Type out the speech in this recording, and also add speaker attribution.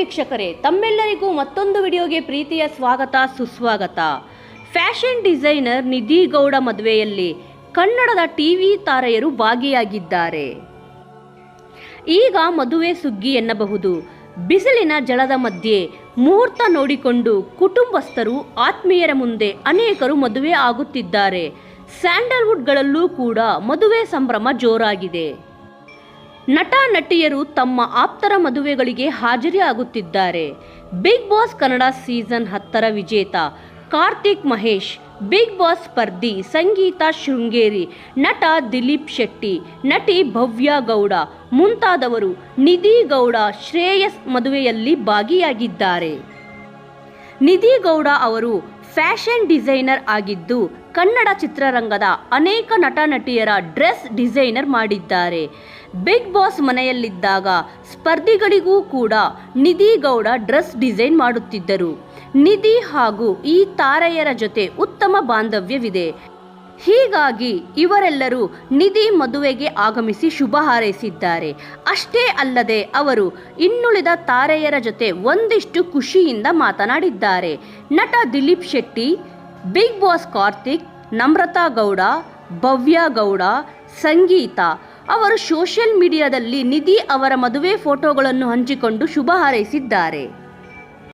Speaker 1: ವೀಕ್ಷಕರೇ, ತಮ್ಮೆಲ್ಲರಿಗೂ ಮತ್ತೊಂದು ವಿಡಿಯೋಗೆ ಪ್ರೀತಿಯ ಸ್ವಾಗತ, ಸುಸ್ವಾಗತ. ಫ್ಯಾಷನ್ ಡಿಸೈನರ್ ನಿಧಿ ಗೌಡ ಮದುವೆಯಲ್ಲಿ ಕನ್ನಡದ ಟಿವಿ ತಾರೆಯರು ಭಾಗಿಯಾಗಿದ್ದಾರೆ. ಈಗ ಮದುವೆ ಸುಗ್ಗಿ ಎನ್ನಬಹುದು. ಬಿಸಿಲಿನ ಜಳದ ಮಧ್ಯೆ ಮುಹೂರ್ತ ನೋಡಿಕೊಂಡು ಕುಟುಂಬಸ್ಥರು ಆತ್ಮೀಯರ ಮುಂದೆ ಅನೇಕರು ಮದುವೆ ಆಗುತ್ತಿದ್ದಾರೆ. ಸ್ಯಾಂಡಲ್ವುಡ್ಗಳಲ್ಲೂ ಕೂಡ ಮದುವೆ ಸಂಭ್ರಮ ಜೋರಾಗಿದೆ. ನಟ ನಟಿಯರು ತಮ್ಮ ಆಪ್ತರ ಮದುವೆಗಳಿಗೆ ಹಾಜರಿ ಆಗುತ್ತಿದ್ದಾರೆ ಬಿಗ್ ಬಾಸ್ ಕನ್ನಡ ಸೀಸನ್ ಹತ್ತರ ವಿಜೇತ ಕಾರ್ತಿಕ್ ಮಹೇಶ್, ಬಿಗ್ ಬಾಸ್ ಸ್ಪರ್ಧಿ ಸಂಗೀತ ಶೃಂಗೇರಿ, ನಟ ದಿಲೀಪ್ ಶೆಟ್ಟಿ, ನಟಿ ಭವ್ಯ ಗೌಡ ಮುಂತಾದವರು ನಿಧಿ ಗೌಡ ಶ್ರೇಯಸ್ ಮದುವೆಯಲ್ಲಿ ಭಾಗಿಯಾಗಿದ್ದಾರೆ. ನಿಧಿ ಗೌಡ ಅವರು ಫ್ಯಾಷನ್ ಡಿಸೈನರ್ ಆಗಿದ್ದು ಕನ್ನಡ ಚಿತ್ರರಂಗದ ಅನೇಕ ನಟ ನಟಿಯರ ಡ್ರೆಸ್ ಡಿಸೈನರ್ ಮಾಡಿದ್ದಾರೆ. ಬಿಗ್ ಬಾಸ್ ಮನೆಯಲ್ಲಿದ್ದಾಗ ಸ್ಪರ್ಧಿಗಳಿಗೂ ಕೂಡ ನಿಧಿ ಗೌಡ ಡ್ರೆಸ್ ಡಿಸೈನ್ ಮಾಡುತ್ತಿದ್ದರು. ನಿಧಿ ಹಾಗೂ ಈ ತಾರೆಯರ ಜೊತೆ ಉತ್ತಮ ಬಾಂಧವ್ಯವಿದೆ. ಹೀಗಾಗಿ ಇವರೆಲ್ಲರೂ ನಿಧಿ ಮದುವೆಗೆ ಆಗಮಿಸಿ ಶುಭ ಹಾರೈಸಿದ್ದಾರೆ. ಅಷ್ಟೇ ಅಲ್ಲದೆ ಅವರು ಇನ್ನುಳಿದ ತಾರೆಯರ ಜೊತೆ ಒಂದಿಷ್ಟು ಖುಷಿಯಿಂದ ಮಾತನಾಡಿದ್ದಾರೆ. ನಟ ದಿಲೀಪ್ ಶೆಟ್ಟಿ, ಬಿಗ್ ಬಾಸ್ ಕಾರ್ತಿಕ್ ನಮ್ರತಾ ಗೌಡ, ಭವ್ಯ ಗೌಡ, ಸಂಗೀತ. ಅವರು ಸೋಷಿಯಲ್ ಮೀಡಿಯಾದಲ್ಲಿ ನಿಧಿ ಅವರ ಮದುವೆ ಫೋಟೋಗಳನ್ನು ಹಂಚಿಕೊಂಡು ಶುಭ ಹಾರೈಸಿದ್ದಾರೆ.